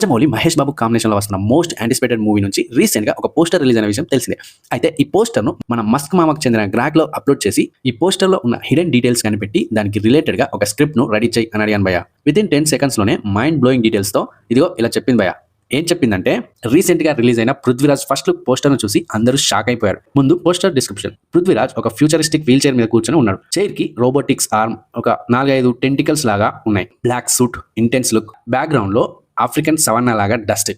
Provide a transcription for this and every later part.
రాజమౌళి మహేష్ బాబు కాంబినేషన్లో వస్తున్న most anticipated movie నుంచి రీసెంట్గా ఒక పోస్టర్ రిలీజ్ అయిన విషయం తెలిసిందే. అయితే ఈ పోస్టర్ను మన మస్క్ మామకు చెందిన గ్రాక్లో అప్లోడ్ చేసి ఈ పోస్టర్లో ఉన్న హిడెన్ డీటెయిల్స్ కనిపెట్టి దానికి రిలేటెడ్గా ఒక స్క్రిప్ట్ను రెడీ చేయి అని అడిగాను భయ విత్ ఇన్ టెన్ సెకండ్స్లోనే మైండ్ బ్లోయింగ్ డీటెయిల్స్తో ఇదిగో ఇలా చెప్పింది భయ ఏం చెప్పిందంటే రీసెంట్గా రిలీజ్ అయిన పృథ్వీరాజ్ ఫస్ట్ లుక్ పోస్టర్ను చూసి అందరూ షాక్ అయిపోయారు. ముందు పోస్టర్ డిస్క్రిప్షన్ పృథ్వీరాజ్ ఒక ఫ్యూచరిస్టిక్ వీల్ చైర్ మీద కూర్చొని ఉన్నాడు. చైర్కి రోబోటిక్స్ ఆర్మ్ ఒక నాలుగైదు టెంటికల్స్ లాగా ఉన్నాయి. బ్లాక్ సూట్ ఇంటెన్స్ లుక్ బ్యాక్గ్రౌండ్లో ఆఫ్రికన్ సవన్నా లాగా dust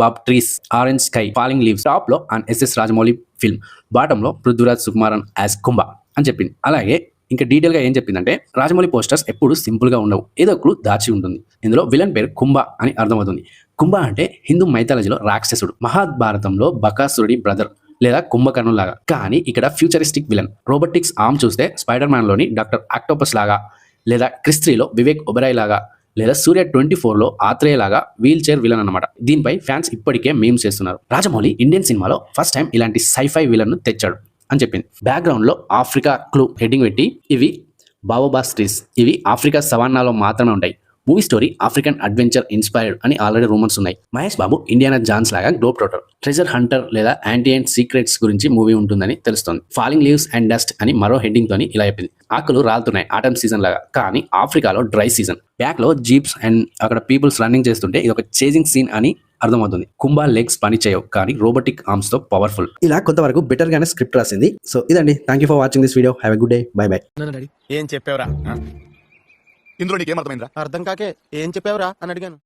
baobab trees orange sky falling leaves టాప్లో అండ్ ఎస్ఎస్ రాజమౌళి ఫిల్మ్ బాటమ్లో పృథ్వీరాజ్ సుకుమారన్ యాజ్ కుంభ అని చెప్పింది. అలాగే ఇంకా డీటెయిల్గా ఏం చెప్పిందంటే రాజమౌళి పోస్టర్స్ ఎప్పుడు సింపుల్గా ఉండవు. ఏదో ఒకరు దాచి ఉంటుంది. ఇందులో విలన్ పేరు కుంభ అని అర్థమవుతుంది. కుంభ అంటే హిందూ మైథాలజీలో రాక్షసుడు. మహాభారతంలో బకాసురుడి బ్రదర్ లేదా కుంభకర్ణుడు లాగా. కానీ ఇక్కడ ఫ్యూచరిస్టిక్ విలన్ రోబోటిక్స్ ఆమ్ చూస్తే స్పైడర్ మ్యాన్లోని డాక్టర్ ఆక్టోపస్ లాగా లేదా క్రిస్త్రీలో వివేక్ ఒబెరాయ్ లాగా. లేదా సూర్య ట్వంటీ ఫోర్లో ఆత్రేయ లాగా వీల్ చైర్ విలన్ అనమాట దీనిపై ఫ్యాన్స్ ఇప్పటికే మేమ్స్ చేస్తున్నారు. రాజమౌళి ఇండియన్ సినిమాలో ఫస్ట్ టైం ఇలాంటి సైఫై విలన్ను తెచ్చాడు అని చెప్పింది. బ్యాక్గ్రౌండ్లో ఆఫ్రికా క్లూ హెడ్డింగ్ పెట్టి ఇవి బావోబా ట్రీస్ ఇవి ఆఫ్రికా సవాన్నాలో మాత్రమే ఉంటాయి. Movie story African adventure inspired అని ఆల్రెడీ రూమర్స్ ఉన్నాయి. మహేష్ బాబు ఇండియానా జాన్స్ లాగా గ్లోబ్ ట్రోటర్. ట్రెజర్ హంటర్ లేదా యాంటీ అండ్ సీక్రెట్స్ గురించి మూవీ ఉంటుందని తెలుస్తోంది. ఫాలింగ్ లీవ్స్ అండ్ డస్ట్ అని మరో హెడ్డింగ్ తోని ఇలా చెప్పింది. ఆకులు రాలుతున్నాయి ఆటమ్ సీజన్ లాగా. కానీ ఆఫ్రికాలో డ్రై సీజన్. బ్యాక్లో జీప్స్ అండ్ అక్కడ పీపుల్స్ రన్నింగ్ చేస్తుంటే ఇది ఒక చేజింగ్ సీన్ అని అర్థమవుతుంది. కుంభా లెగ్స్ పని చేయవు కానీ రోబోటిక్ ఆర్మ్స్తో పవర్ఫుల్. ఇలా కొంతవరకు బెటర్ గానే స్క్రిప్ట్ రాసింది. సో ఇదండి. Thank you for watching this video have a good day bye bye ఏం చెప్పావురా? ఇందులో నీకేం అర్థమైందిరా అర్థం కాకే ఏం చెప్పావురా అని అడిగాను.